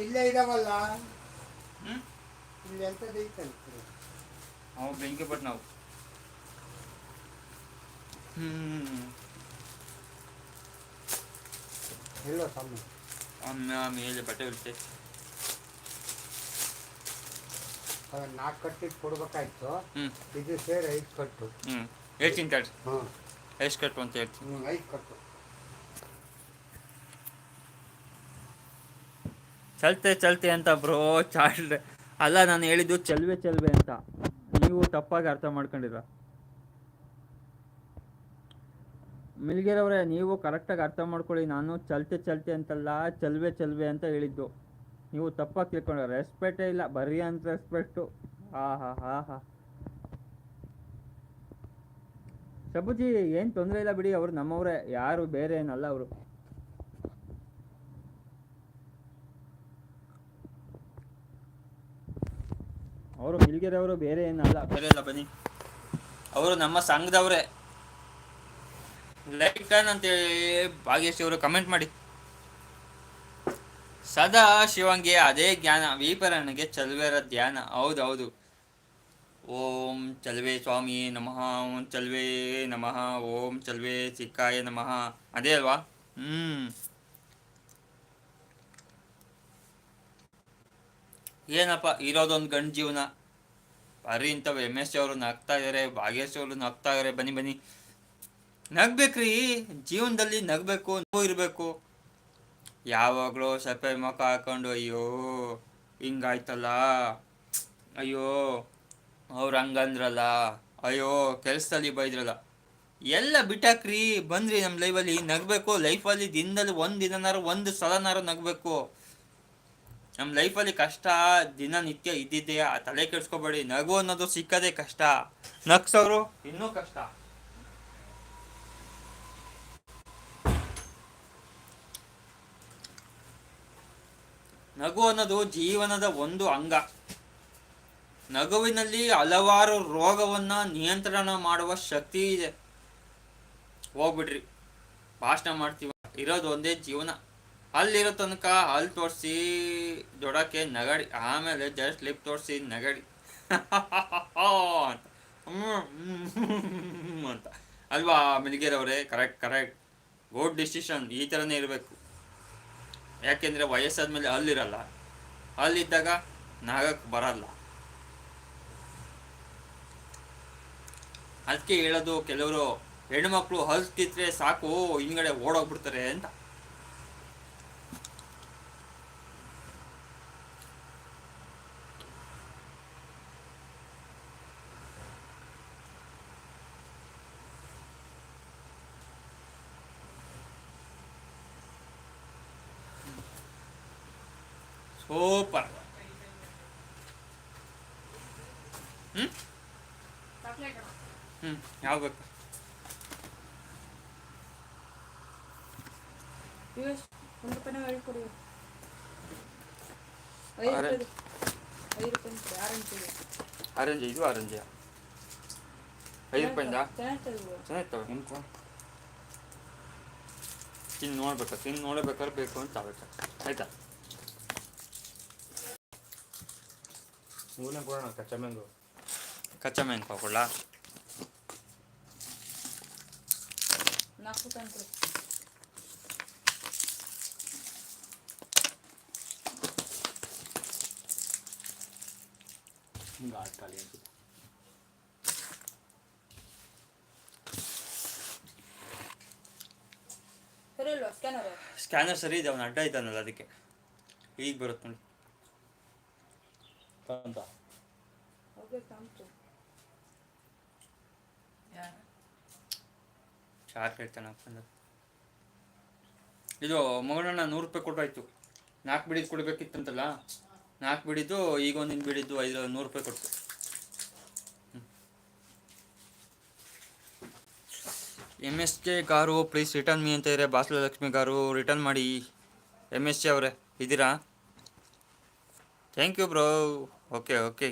ಇಲ್ಲೇ ಇದಾವಲ್ಲ ಹ್ಞೂ ಇಲ್ಲಿ ಎಂಥದ್ದು ಐತಂತೆ ಅವು ಬೆಂಕಿ ಪಟ್ಟು ನಾವು ಹ್ಞೂ ಎಲ್ಲೋ ತಮ್ಮ ಅಮ್ಮ ಮೇಲೆ ಬಟ್ಟೆ ಇರುತ್ತೆ ಅದನ್ನ ನಾಲ್ಕು ಕಟ್ಟಿಗೆ ಕೊಡ್ಬೇಕಾಯ್ತು ಹ್ಞೂ ಇದು ಸೇರಿ ಐದು ಕಟ್ಟು ಹ್ಞೂ ಹೇಳ್ತೀನಿ ತಡ್ರಿ ಹ್ಞೂ ಎಷ್ಟು ಕಟ್ಟು ಅಂತ ಹೇಳ್ತೀನಿ ಹ್ಞೂ ಐದು ಕಟ್ಟು ಚಲ್ತೆ ಚಲ್ತೆ ಅಂತ ಬ್ರೋ ಚಾಲ್ಡ್ ಅಲ್ಲ, ನಾನು ಹೇಳಿದ್ದು ಚಲ್ವೆ ಚಲ್ವೆ ಅಂತ. ನೀವು ತಪ್ಪಾಗಿ ಅರ್ಥ ಮಾಡ್ಕೊಂಡಿರ. ಮಿಲ್ಗೆರವರೇ ನೀವು ಕರೆಕ್ಟಾಗಿ ಅರ್ಥ ಮಾಡ್ಕೊಳ್ಳಿ. ನಾನು ಚಲ್ತೆ ಚಲ್ತೆ ಅಂತಲ್ಲ, ಚಲ್ವೆ ಚಲ್ವೆ ಅಂತ ಹೇಳಿದ್ದು. ನೀವು ತಪ್ಪಾಗಿ ತಿಳ್ಕೊಂಡ್ರೆ. ರೆಸ್ಪೆಕ್ಟೇ ಇಲ್ಲ, ಬರೀ ಅಂತ ರೆಸ್ಪೆಕ್ಟು ಹಾ ಹಾ ಹಾ ಹಾ. ಶಬುಜಿ ಏನು ತೊಂದರೆ ಇಲ್ಲ ಬಿಡಿ. ಅವರು ನಮ್ಮವರೇ. ಯಾರು ಬೇರೆ ಏನಲ್ಲ ಅವರು. ಅವರು ಮಿಲ್ಗೆರೆ ಅವರು ಬೇರೆ ಏನಲ್ಲ. ಬೇರೆ ಇಲ್ಲ ಬನ್ನಿ. ಅವರು ನಮ್ಮ ಸಂಘದವರೇ. ಲೈಕ್ ಟನ್ ಅಂತೇಳಿ ಭಾಗ್ಯಶ್ರೀ ಅವರು ಕಮೆಂಟ್ ಮಾಡಿ. ಸದಾ ಶಿವಂಗೆ ಅದೇ ಜ್ಞಾನ, ವಿಪರಣಗೆ ಚಲುವೆರ ಧ್ಯಾನ. ಹೌದು ಓಂ ಚಲ್ವೆ ಸ್ವಾಮಿ ನಮಃ, ಓಂ ಚಲ್ವೆ ನಮಃ, ಓಂ ಚಲ್ವೆ ಸಿಕ್ಕಾಯ ನಮಃ. ಅದೇ ಅಲ್ವಾ? ಹ್ಮ್. ಏನಪ್ಪ, ಇರೋದೊಂದು ಗಂಡು ಜೀವನ? ಬರೀ ಇಂಥವು ಎಂ ಎಸ್ ಅವರು ನಗ್ತಾ ಇದಾರೆ ಭಾಗ್ಯಶ್ರೀ ಅವರು ನಗ್ತಾ ಇದಾರೆ, ಬನ್ನಿ ಬನ್ನಿ. ನಗ್ಬೇಕ್ರಿ, ಜೀವನದಲ್ಲಿ ನಗಬೇಕು, ನೋವು ಇರಬೇಕು. ಯಾವಾಗಲೂ ಸಪ್ಪೆ ಮುಖ ಹಾಕೊಂಡು, ಅಯ್ಯೋ, ಹಿಂಗಾಯ್ತಲ್ಲ. ಅಯ್ಯೋ, ಅವ್ರು ಹಂಗಂದ್ರಲ್ಲ. ಅಯ್ಯೋ, ಕೆಲಸದಲ್ಲಿ ಬೈದ್ರಲ್ಲ. ಎಲ್ಲ ಬಿಟ್ಟಾಕ್ರಿ, ಬಂದ್ರಿ ನಮ್ಮ ಲೈಫಲ್ಲಿ ನಗಬೇಕು ಲೈಫಲ್ಲಿ ದಿನದಲ್ಲಿ ಒಂದು ದಿನನಾರು, ಒಂದು ಸಲನಾರು ನಗಬೇಕು. ನಮ್ಮ ಲೈಫಲ್ಲಿ ಕಷ್ಟ, ದಿನನಿತ್ಯ ಇದ್ದಿದೆಯಾ ತಲೆ ಕೆಡ್ಸ್ಕೊಬೇಡಿ, ನಗು ಅನ್ನೋದು ಸಿಕ್ಕದೇ ಕಷ್ಟ. ನಗ್ಸೋರು ಇನ್ನೂ ಕಷ್ಟ. ನಗು ಅನ್ನೋದು ಜೀವನದ ಒಂದು ಅಂಗ. ನಗುವಿನಲ್ಲಿ ಹಲವಾರು ರೋಗವನ್ನ ನಿಯಂತ್ರಣ ಮಾಡುವ ಶಕ್ತಿ ಇದೆ. ಹೋಗ್ಬಿಡ್ರಿ. ಭಾಷಣ ಮಾಡ್ತೀವ. ಇರೋದು ಒಂದೇ ಜೀವನ. ಅಲ್ಲಿರೋ ತನಕ ಅಲ್ಲಿ ತೋರಿಸಿ, ದೊಡಕ್ಕೆ ನಗಡಿ, ಆಮೇಲೆ ಜಸ್ಟ್ ಲಿಪ್ ತೋರಿಸಿ ನಗಡಿ. ಅಂತ. ಅಲ್ವಾ ಮಿಲ್ಗೇರವ್ರೆ? ಕರೆಕ್ಟ್ ಕರೆಕ್ಟ್ ಗುಡ್ ಡಿಸಿಷನ್ ಈ ಥರನೇ ಇರಬೇಕು. ಯಾಕೆಂದರೆ ವಯಸ್ಸಾದ್ಮೇಲೆ ಅಲ್ಲಿರಲ್ಲ. ಅಲ್ಲಿದ್ದಾಗ ನಾಗಕ್ಕೆ ಬರಲ್ಲ. ಅದಕ್ಕೆ ಹೇಳೋದು ಕೆಲವರು ಹೆಣ್ಮಕ್ಳು ಹಲ್ತಿದ್ರೆ ಸಾಕು ಹಿಂಗಡೆ ಓಡೋಗ್ಬಿಡ್ತಾರೆ ಅಂತ. ಐದು ಅರೆ. ರೂಪಾಯಿ ಐದು ರೂಪಾಯಿ ಆರೆಂಜ್ ಇದೆ ಆರೆಂಜ್? ಐದು ರೂಪಾಯಿಂದ. ಚೆನ್ನಾಗಿತ್ತವ ನಿಮ್ಕು ತಿಂದು ನೋಡ್ಬೇಕಾ? ತಿಂದು ನೋಡ್ಬೇಕಾದ್ರೆ ಬೇಕು ಅಂತ ಆಗುತ್ತೆ ಆಯ್ತಾ? ಮೂರನೇ ಕೊಡೋಣ ಕಚ್ಚಾ ಮ್ಯಾಂಗೋ ಕಚ್ಚಾ ಮೆಣಸು ಹಾಕೊಳ್ಳ ನಾಲ್ಕು ಖಾಲಿ ಅನ್ಸುತ್ತೆ ಸ್ಕ್ಯಾನರ್ ಸ್ಕ್ಯಾನರ್ ಸರಿ ಇದೆ ಅವ್ನು ಅಡ್ಡ ಇದ್ದಾನಲ್ಲ ಅದಕ್ಕೆ. ಈಗ ಬರುತ್ತೆ ನೋಡಿ. ಕೇಳ್ತಾನೆ ಅಪ್ಪಂದು. ಇದು ಮಗಳನ್ನ ನೂರು ರೂಪಾಯಿ ಕೊಟ್ಟಾಯ್ತು ನಾಲ್ಕು ಬಿಡಿದ್ ಕೊಡ್ಬೇಕಿತ್ತಂತಲ್ಲ ನಾಲ್ಕು ಬಿಡಿದ್ದು ಈಗ ಒಂದಿನ ಬಿಡಿದ್ದು ಐದು ನೂರು ರೂಪಾಯಿ ಕೊಡ್ತು. M S K car please return me ಅಂತ ಇದ್ರೆ ಬಾಸ್ಲ ಲಕ್ಷ್ಮಿ ಕಾರು ರಿಟರ್ನ್ ಮಾಡಿ. ಎಂ ಎಸ್ ಕೆ ಅವರೇ ಇದ್ದೀರಾ? Thank you bro ok ok